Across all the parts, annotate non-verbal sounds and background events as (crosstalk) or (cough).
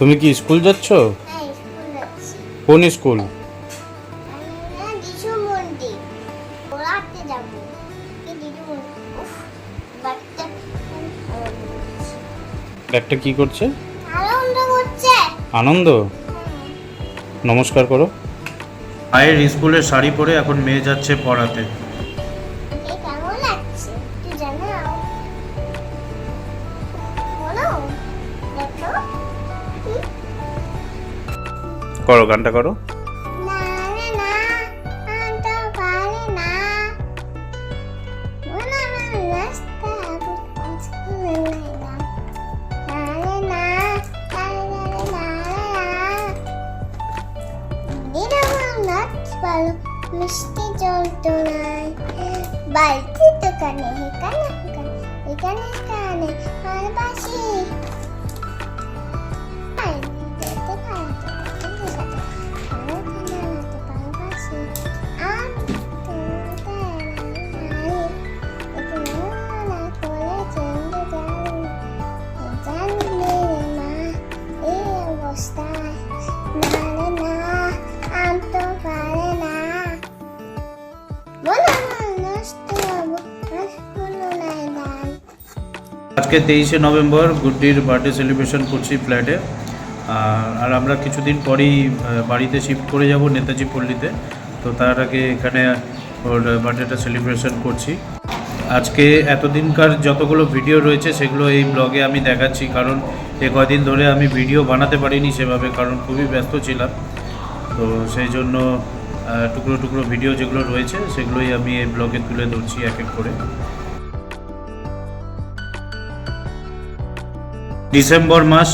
তুমি কি স্কুল যাচ্ছ? হ্যাঁ স্কুল যাচ্ছি। কোন স্কুল? একটা কি করছে? আনন্দ নমস্কার করো। মায়ের স্কুলের শাড়ি পরে এখন মেয়ে যাচ্ছে পড়াতে। দিদাম নাচ ভালো মিষ্টি জল নাই বাড়িতে দোকানে এখানে এখানে এখানে এখানে আর আজকে তেইশে নভেম্বর, গুড্ডির বার্থডে সেলিব্রেশন করছি ফ্ল্যাটে আর আর আমরা কিছুদিন পরেই বাড়িতে শিফট করে যাব নেতাজি পল্লীতে। তো তার আগে এখানে ওর বার্থডেটা সেলিব্রেশন করছি। আজকে এতদিনকার যতগুলো ভিডিও রয়েছে, সেগুলো এই ব্লগে আমি দেখাচ্ছি। কারণ এ কদিন ধরে আমি ভিডিও বানাতে পারিনি সেভাবে, কারণ খুবই ব্যস্ত ছিলাম। তো সেই জন্য টুকরো টুকরো ভিডিও যেগুলো রয়েছে, সেগুলোই আমি এই ব্লগে তুলে ধরছি এক এক করে। ডিসেম্বর মাস,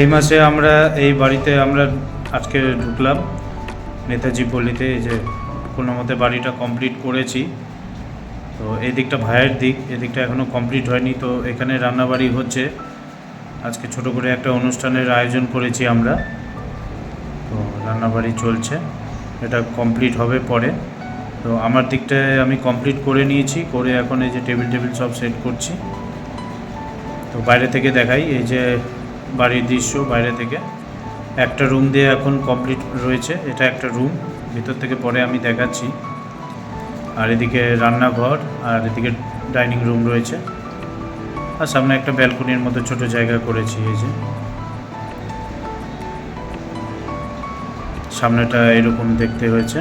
এই মাসে আমরা, এই বাড়িতে আমরা আজকে ঢুকলাম। নেতাজি পল্লীতে, এই যে কোনো মতে বাড়িটা কমপ্লিট করেছি। তো এই দিকটা ভাইয়ের দিক এদিকটা এখনও কমপ্লিট হয়নি। তো এখানে রান্নাবাড়ি হচ্ছে। আজকে ছোট করে একটা অনুষ্ঠানের আয়োজন করেছি আমরা। তো রান্নাবাড়ি চলছে। এটা কমপ্লিট হবে পরে। তো আমার দিকটায় আমি কমপ্লিট করে নিয়েছি, করে এখন এই যে টেবিল টেবিল সব সেট করছি। তো বাইরে থেকে দেখাই, এই যে বাড়ির দৃশ্য বাইরে থেকে। একটা রুম দিয়ে এখন কমপ্লিট রয়েছে, এটা একটা রুম ভিতর থেকে পরে আমি দেখাচ্ছি। আর এদিকে রান্নাঘর, আর এদিকে ডাইনিং রুম রয়েছে। আর সামনে একটা ব্যালকনির মতো ছোট জায়গা করেছি এই যে। সামনেটা এরকম দেখতে হয়েছে।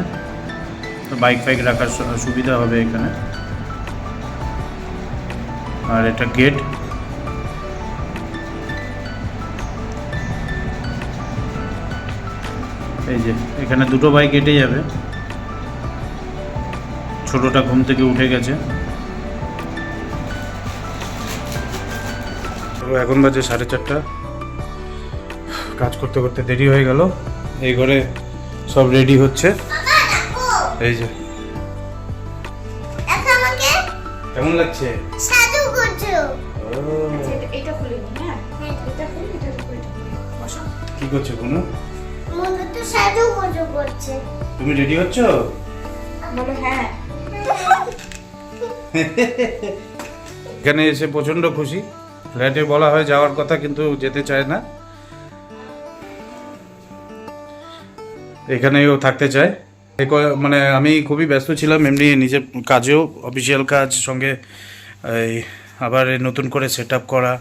তো বাইক ফাইক রাখার সুবিধা হবে এখানে। আর এটা গেট। এই যে, এখানে দুটো বাইক কেটে যাবে। ছোটটা ঘুম থেকে উঠে গেছে। তো এখন বাজে সাড়ে চারটা। কাজ করতে করতে দেরি হয়ে গেল। এই ঘরে সব রেডি হচ্ছে। এই যে। কেমন লাগছে? সাধু করছ। এটা- এটা খুলে নি হ্যাঁ? এটা খুলে এটা খুলে বসো। কি করছে কোনো? মনে তো সাধু করছ করছে। তুমি রেডি হচ্ছ? বলো হ্যাঁ। (laughs) এখানে এসে প্রচণ্ড খুশি। ফ্ল্যাটে বলা হয় যাওয়ার কথা কিন্তু যেতে চায় না। এখানেও থাকতে চায়। মানে আমি খুবই ব্যস্ত ছিলাম, এমনি নিজের কাজেও অফিসিয়াল কাজ, সঙ্গে এই আবার নতুন করে সেট করা,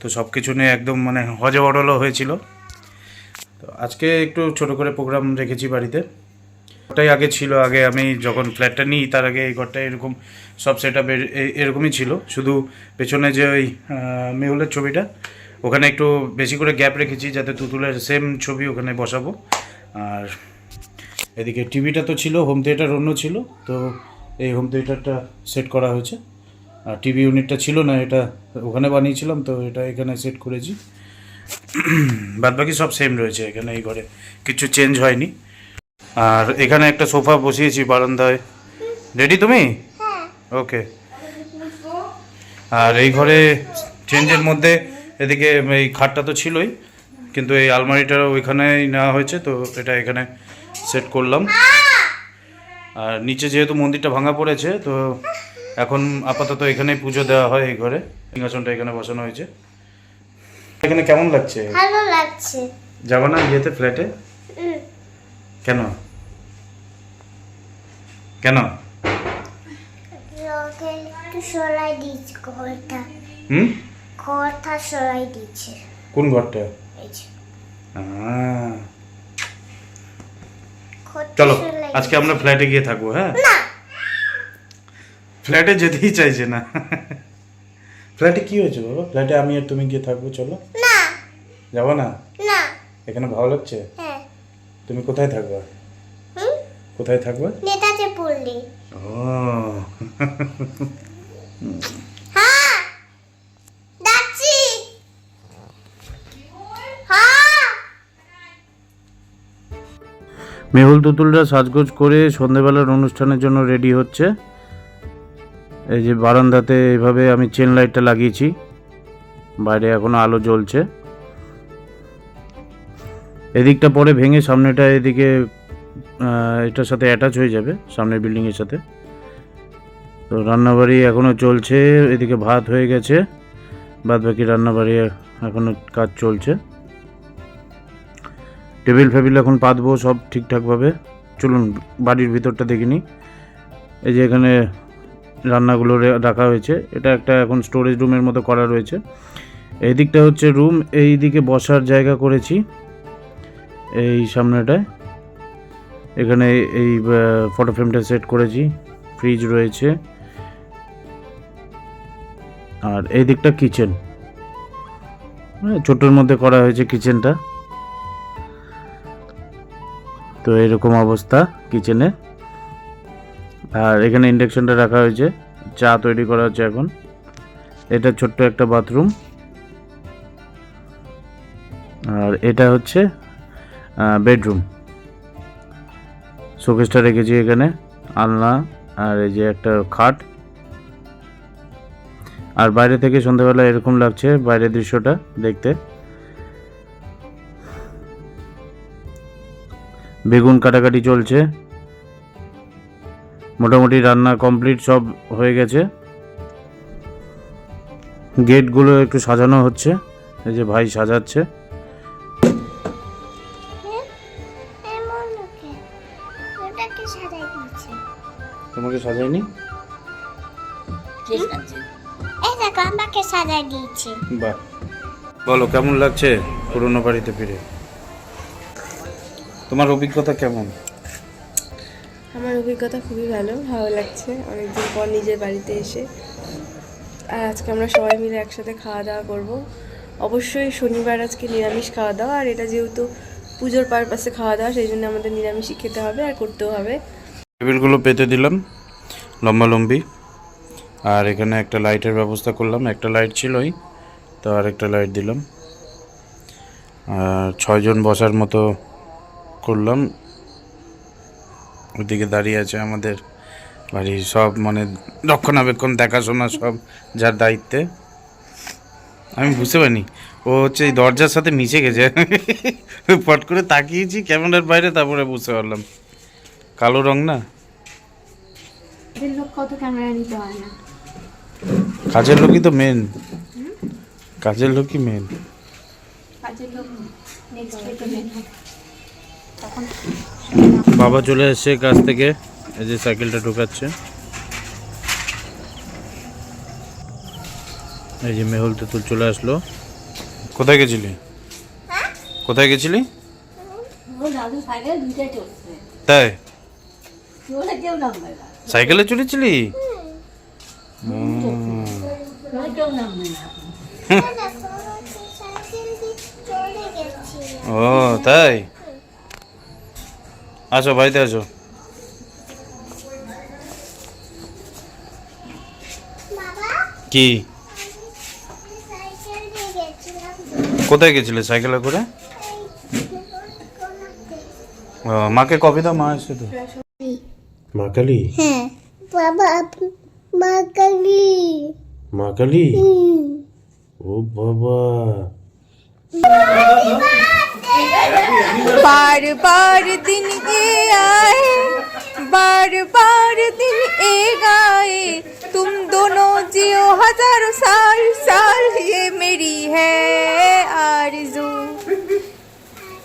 তো সব কিছু নিয়ে একদম মানে হজবড়লও হয়েছিল। তো আজকে একটু ছোট করে প্রোগ্রাম রেখেছি বাড়িতে। ওটাই আগে ছিল, আগে আমি যখন ফ্ল্যাটটা নিই তার আগে এই ঘরটা এরকম সব সেট আপ এরকমই ছিল। শুধু পেছনে যে ওই মেহুলের ছবিটা, ওখানে একটু বেশি করে গ্যাপ রেখেছি যাতে তুতুলের সেম ছবি ওখানে বসাবো। আর এদিকে টিভিটা তো ছিল হোম থিয়েটার অন্য ছিল, তো এই হোম থিয়েটারটা সেট করা হয়েছে। আর টিভি ইউনিটটা ছিল না, এটা ওখানে বানিয়েছিলাম, তো এটা এখানে সেট করেছি। বাদ বাকি সব সেম রয়েছে, এখানে এই ঘরে কিছু চেঞ্জ হয়নি। আর এখানে একটা সোফা বসিয়েছি বারান্দায়। রেডি তুমি? হ্যাঁ। ওকে আর এই ঘরে চেঞ্জের মধ্যে এদিকে এই খাটটা তো ছিলই কিন্তু এই আলমারিটা ওইখানেই নেওয়া হয়েছে তো এটা এখানে সেট করলাম। আর নিচে যেহেতু মন্দিরটা ভাঙা পড়েছে তো এখন আপাতত এখানেই পুজো দেওয়া হয় এই ঘরে। সিংহাসনটা এখানে বসানো হয়েছে। এখানে কেমন লাগছে? ভালো লাগছে। যাব না ইয়েতে ফ্ল্যাটে কেন? কেন? ঘরটা। হুম? ঘরটা সরাই দিচ্ছে কোন ঘরটা? চলো আজকে আমরা ফ্ল্যাটে গিয়ে থাকব হ্যাঁ? ফ্ল্যাটে যেতেই চাইছে না। ফ্ল্যাটে কি হয়েছে বাবা? ফ্ল্যাটে আমি আর তুমি গিয়ে থাকব চলো। না। যাব না? না। এখানে ভালো লাগছে? হ্যাঁ। তুমি কোথায় থাকবে? কোথায় থাকবে? পড়লি ও। হ্যাঁ হ্যাঁ। মেহুল তুতুলরা সাজগোজ করে সন্ধেবেলার অনুষ্ঠানের জন্য রেডি হচ্ছে। এই যে বারান্দাতে এভাবে আমি চেন লাইটটা লাগিয়েছি। বাইরে এখনও আলো জ্বলছে। এদিকটা পরে ভেঙে সামনেটা এদিকে এটার সাথে অ্যাটাচ হয়ে যাবে, সামনের বিল্ডিংয়ের সাথে। তো রান্নাবাড়ি এখনও চলছে, এদিকে ভাত হয়ে গেছে বাদ বাকি রান্নাবাড়ি এখনও কাজ চলছে। টেবিল ফেবিল এখন পাতবো সব ঠিকঠাকভাবে। চলুন, বাড়ির ভিতরটা দেখিনি এই যে এখানে রান্নাগুলো রাখা হয়েছে, এটা একটা এখন স্টোরেজ রুমের মতো করা রয়েছে। এই দিকটা হচ্ছে রুম এই দিকে বসার জায়গা করেছি, এই সামনেটায়। এখানে এই ফটো ফ্রেমটা সেট করেছি। ফ্রিজ রয়েছে। আর এই দিকটা কিচেন ছোটোর মধ্যে করা হয়েছে কিচেনটা তো এরকম অবস্থা কিচেনে আর এখানে ইন্ডাকশনটা রাখা হয়েছে। চা তৈরি করা হচ্ছে এখন। এটা ছোট্ট একটা বাথরুম আর এটা হচ্ছে বেডরুম শোকেসটা রেখেছি এখানে, আলনা আর এই যে একটা খাট। আর বাইরে থেকে সন্ধ্যাবেলা এরকম লাগছে বাইরের দৃশ্যটা দেখতে। বেগুন কাটাকাটি চলছে। মোটামুটি রান্না কমপ্লিট সব হয়ে গেছে। গেটগুলো একটু সাজানো হচ্ছে, এই যে ভাই সাজাচ্ছে। তোমাকে সাজায়নি? এই দেখো আমাকে দিয়েছে। বাহ। বলো কেমন লাগছে পুরনো বাড়িতে ফিরে? তোমার অভিজ্ঞতা কেমন? আমার অভিজ্ঞতা খুবই ভালো ভালো লাগছে। অনেকদিন পর নিজের বাড়িতে এসে। আর আজকে আমরা সবাই মিলে একসাথে খাওয়া দাওয়া করব। অবশ্যই শনিবার আজকে নিরামিষ খাওয়া দাওয়া আর এটা যেহেতু পুজোর পারপাসে খাওয়া দাওয়া সেই জন্য আমাদের নিরামিষই খেতে হবে আর করতেও হবে। টেবিলগুলো পেতে দিলাম। লম্বা লম্বি আর এখানে একটা লাইটের ব্যবস্থা করলাম। একটা লাইট ছিলই, তো আর একটা লাইট দিলাম। আর ছয়জন বসার মতো করলাম। ওদিকে দাঁড়িয়ে আছে আমাদের বাড়ির সব মানে রক্ষণাবেক্ষণ, দেখাশোনা সব, যার দায়িত্বে। আমি বুঝতে পারিনি। ও হচ্ছে এই দরজার সাথে মিশে গেছে। (laughs) পট করে তাকিয়েছি, ক্যামেরার বাইরে, তারপরে বুঝতে পারলাম। কালো রং না? এদের লোক কত ক্যামেরা নিতে হয় না। কাজের লোকই তো মেন কাজের লোকই মেন কাজের লোক নেক্সট উইকে মেন তখন বাবা চলে এসছে কাজ থেকে এই যে সাইকেলটা ঢোকাচ্ছে। এই যে মেহুল তেতুল চলে আসলো। কোথায় গেছিলি? কোথায় গেছিলি? তাই? সাইকেলে চলেছিলি ও তাই? আসো বাড়িতে আসো। কি? কোথায় গেছিলে সাইকেলে করে? ও, মাকে কবে দাও মা এসে তো। माकली हाँ बाबा माकली माकली हम्म। ओ बाबा। बार बार दिन ये आए बार बार दिन ये गाए। तुम दोनों जियो हज़ार साल साल ये मेरी है आरज़ू।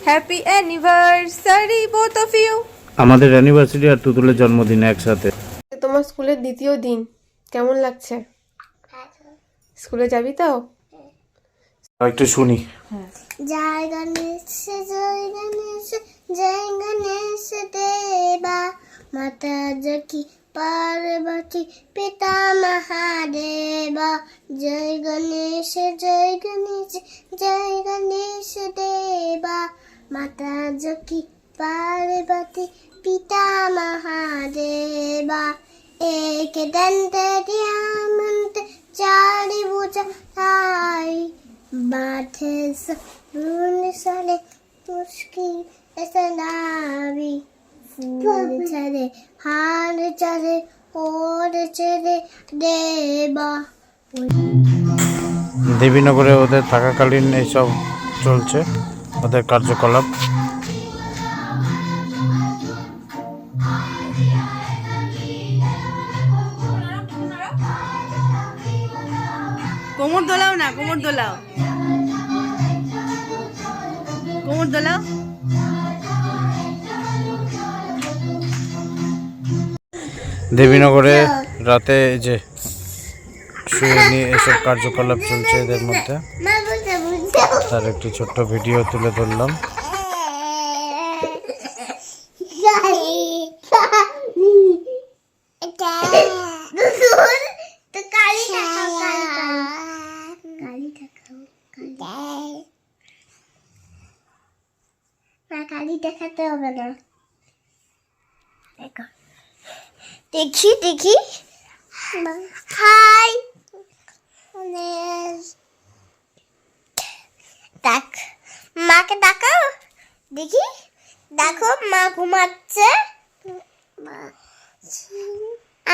Happy anniversary both of you আমাদের অ্যানিভার্সারি আর তুতুলের জন্মদিন একসাথে। তোমার স্কুলের দ্বিতীয় দিন কেমন লাগছে? স্কুলে যাবি তো? একটু শুনি। জয় গণেশ জয় গণেশ জয় গণেশ দেবা। মাতা জকি পার্বতী পিতা মহাদেবা। জয় গণেশ জয় গণেশ জয় গণেশ দেবা। মাতা জকি পার্বতী পিতা মহাদেবা एक दंत दियामंत चारि भुजा थाई माथे रून सले मुश्किल सलावी फूल चले हार चले और चले देवा দেবীনগরে ওদের থাকাকালীন এইসব চলছে ওদের কার্যকলাপ কোমর দোলাও কোমর দোলাও দেবীনগরে রাতে যে শুয়ে নিয়ে এসব কার্যকলাপ চলছে এদের মধ্যে তার একটি ছোট্ট ভিডিও তুলে ধরলাম তো কালি দেখাও কালি দেখাও না কালি দেখাতে হবে না দেখো দেখি দেখি। হাই দেখ মাকে ডাকাও দেখি দেখো মা ঘুমাচ্ছে।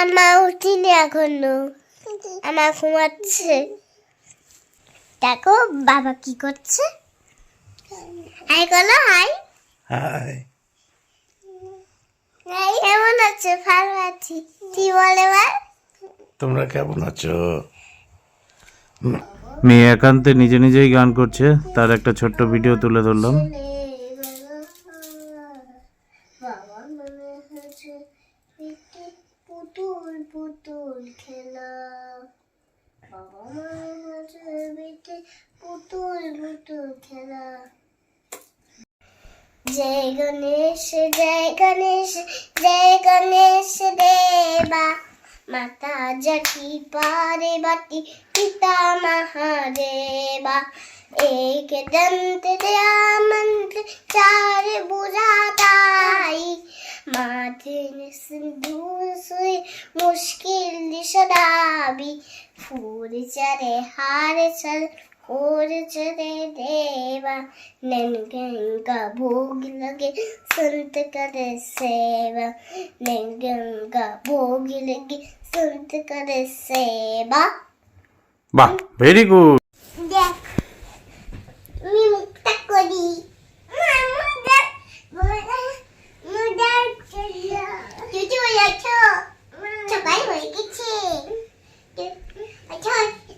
আমার উঠিনি এখনও। আমার ঘুমাচ্ছে। দেখো বাবা কি করছে? হাই বলো হাই হাই কেমন আছো? ভালো আছি। কি বলে তোমরা কেমন আছো? মেয়ে একান্তে নিজে নিজেই গান করছে। তার একটা ছোট্ট ভিডিও তুলে ধরলাম বাবা মনে হচ্ছে পিঠে পুতুল পুতুল খেলা বাবা মনে হচ্ছে পিঠে পুতুল পুতুল খেলা जय गणेश जय गणेश जय गणेश देवा माता जटी पार्वती पिता महादेवा एक दंत दया मंत्र चार बुझाताई माथे में सिंदूर सुई मुश्किल दिशा दाबी फूल चरे हार चल ഓരച്ചതേ ദേവ നെൻഗങ്ക ഭോഗിലകെ സന്തകര സേവ നെൻഗങ്ക ഭോഗിലകെ സന്തകര സേവ 마, very good. 근데 우리 목탁거리 유주야 저, 저 많이 멀겠지? 저,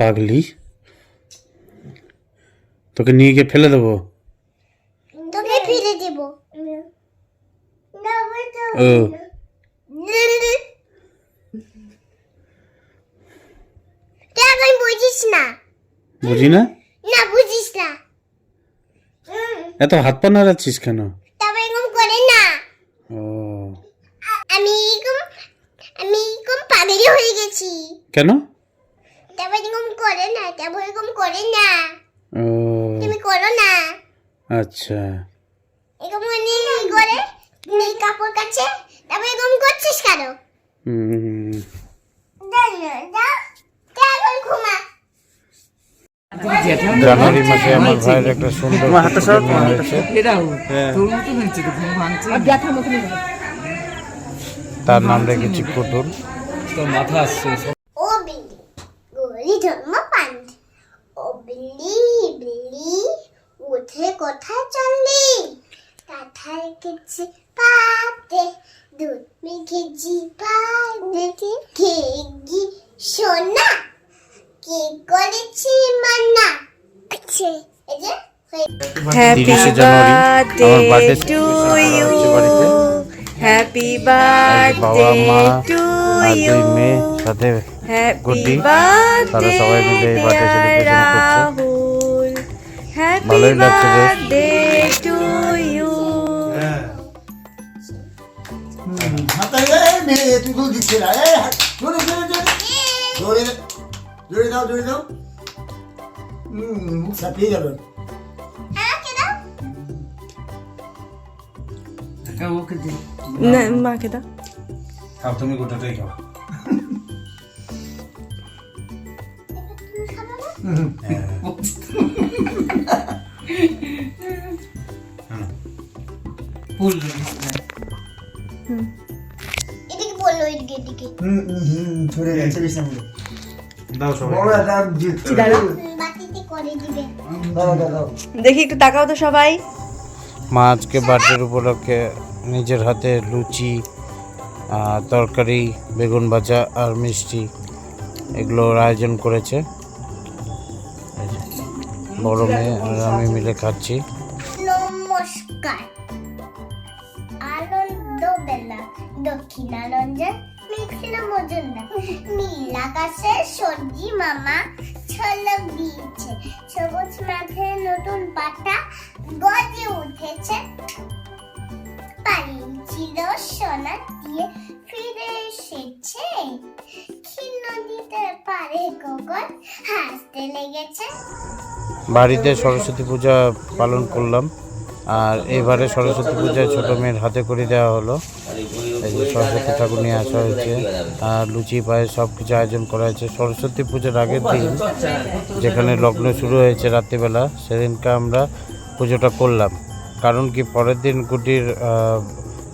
পাগলি? তোকে নিয়ে গিয়ে ফেলে দেবো? তোকে ফিরে দেব। ও। বুঝিস না। বুঝি না? না বুঝিস না। এত হাত পা নাড়াচ্ছিস কেন? এরকম করে না ও আমি এরকম আমি পাগলি হয়ে গেছি। কেন? তারপর এরকম করে না তারপর এরকম করে না। ও। তুমি করো না। আচ্ছা। এরকম নিয়ে করে নেই কাপড় কাছে। তারপর এরকম করছিস কেন? হুম। ঘুমা। জানুয়ারি মাসে আমার ভাইয়ের একটা সুন্দর হয়েছে। তার নাম রেখেছি পুতুল। ও বিল্লি গলি ধর্ম পান্ড ও বিল্লি বিল্লি উঠে কোথায় চললি? কাঁঠাল খেয়েছি পাতে দুধ মেখেছি পাতে খেয়ে সোনা। কে করেছি মান্না আছে এই যে happy birthday to you happy বাবা মা বার্থডে টু আর ইউ দুই মেয়ে সাথে হ্যাপি গুড্ডি, বার্থডে তারা সবাই মিলে এই birthday celebration করছে। ভালোই লাগছে বেশ। বার্থডে জোরে জোরে দাও জোরে দাও? হুম মুখ সাপিয়ে যাবে হ্যাঁ কে দাও না। মাকে দাও। খাও তুমি গোটাটাই খাও। তুমি এদিকে বলল এদিকে এদিকে হুম হুম হুম ছড়ে বিছানা দাও সবাই বড় একটা বাতিতে করে দিবে দাও দাও দাও দেখি একটু তাকাও তো সবাই। মা আজকে বার্থডের উপলক্ষে নিজের হাতে লুচি তরকারি, বেগুন ভাজা আর মিষ্টি এগুলোর আয়োজন করেছে। বড় মেয়ে আর আমি মিলে খাচ্ছি। নমস্কার। সবুজ মাঠে নতুন পাতা গজে উঠেছে। দিয়ে ফিরে এসেছে। ক্ষীণ পারে গোগল হাসতে লেগেছে। বাড়িতে সরস্বতী পূজা পালন করলাম, আর এবারে সরস্বতী পূজায় ছোট মেয়ের হাতে করে দেওয়া হলো। সরস্বতী ঠাকুর নিয়ে আসা হয়েছে, আর লুচি পায়ে সব কিছু আয়োজন করা হয়েছে। সরস্বতী পূজার আগের দিন যেখানে লগ্ন শুরু হয়েছে রাত্রিবেলা, সেদিনকে আমরা পুজোটা করলাম। কারণ কি পরের দিন গুটির আহ,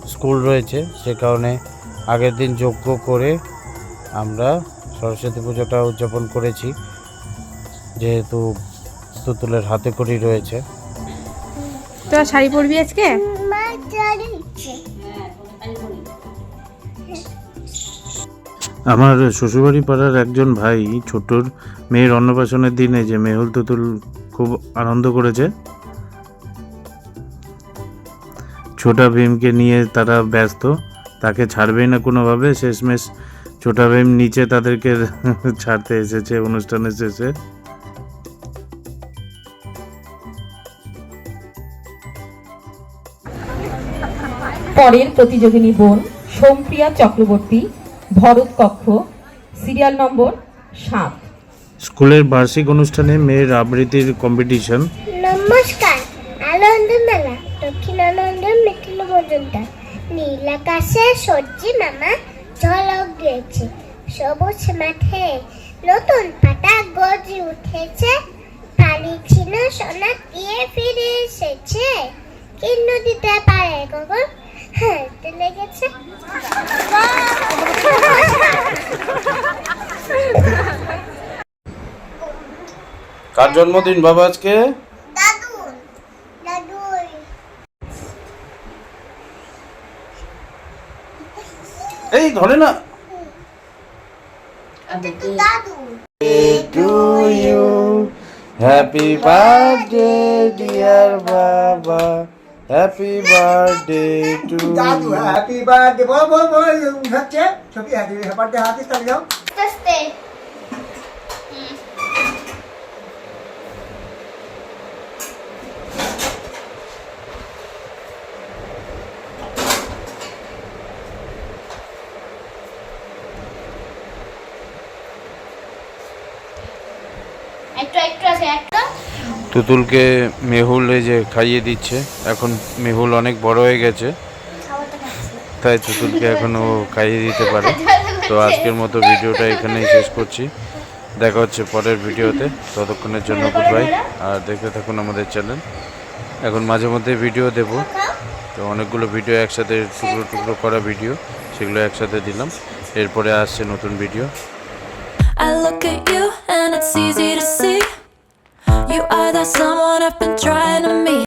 স্কুল রয়েছে সে কারণে আগের দিন যজ্ঞ করে আমরা সরস্বতী পুজোটা উদযাপন করেছি। যেহেতু তুতুলের হাতে করি রয়েছে। তো শাড়ি পরবি আজকে? আমার শ্বশুরবাড়ি পাড়ার একজন ভাই ছোটর মেয়ের অন্নপ্রাশনের দিনে যে মেহুল তুতুল খুব আনন্দ করেছে ছোটা ভীমকে নিয়ে তারা ব্যস্ত। তাকে ছাড়বেই না কোনোভাবে। শেষমেশ ছোটা ভীম নিচে তাদেরকে (laughs) ছাড়তে এসেছে অনুষ্ঠানের শেষে। পরের প্রতিযোগিনী বোন সোমপ্রিয়া চক্রবর্তী ভরত কক্ষ সিরিয়াল নম্বর সাত। স্কুলের বার্ষিক অনুষ্ঠানে মেয়ের আবৃত্তির কম্পিটিশন নমস্কার আনন্দ মজুমদার নীল আকাশে সবজি মামা ঝলক দিয়েছে। সবুজ মাঠে নতুন পাতা গজি উঠেছে। পানি ছিল সোনা দিয়ে ফিরে এসেছে। কি নদীতে পারে কখন হাঁটতে লেগেছে। কার জন্মদিন বাবা আজকে দাদু দাদু এই ধরে না হ্যাপি বার্থডে ডিয়ার বাবা হ্যাপি বার্থডে টু দাদু হ্যাপি বার্থডে বল বল বল হচ্ছে ছবি হ্যাপি বার্থডে হাতে তাহলে যাও তুতুলকে মেহুল এই যে খাইয়ে দিচ্ছে। এখন মেহুল অনেক বড় হয়ে গেছে। তাই তুতুলকে এখন ও খাইয়ে দিতে পারে। তো আজকের মতো ভিডিওটা এখানেই শেষ করছি। দেখা হচ্ছে পরের ভিডিওতে। ততক্ষণের জন্য গুড বাই আর দেখতে থাকুন আমাদের চ্যানেল এখন মাঝে মধ্যে ভিডিও দেব। তো অনেকগুলো ভিডিও একসাথে টুকরো টুকরো করা ভিডিও। সেগুলো একসাথে দিলাম। এরপরে আসছে নতুন video. It's easy to see. You are that someone I've been trying to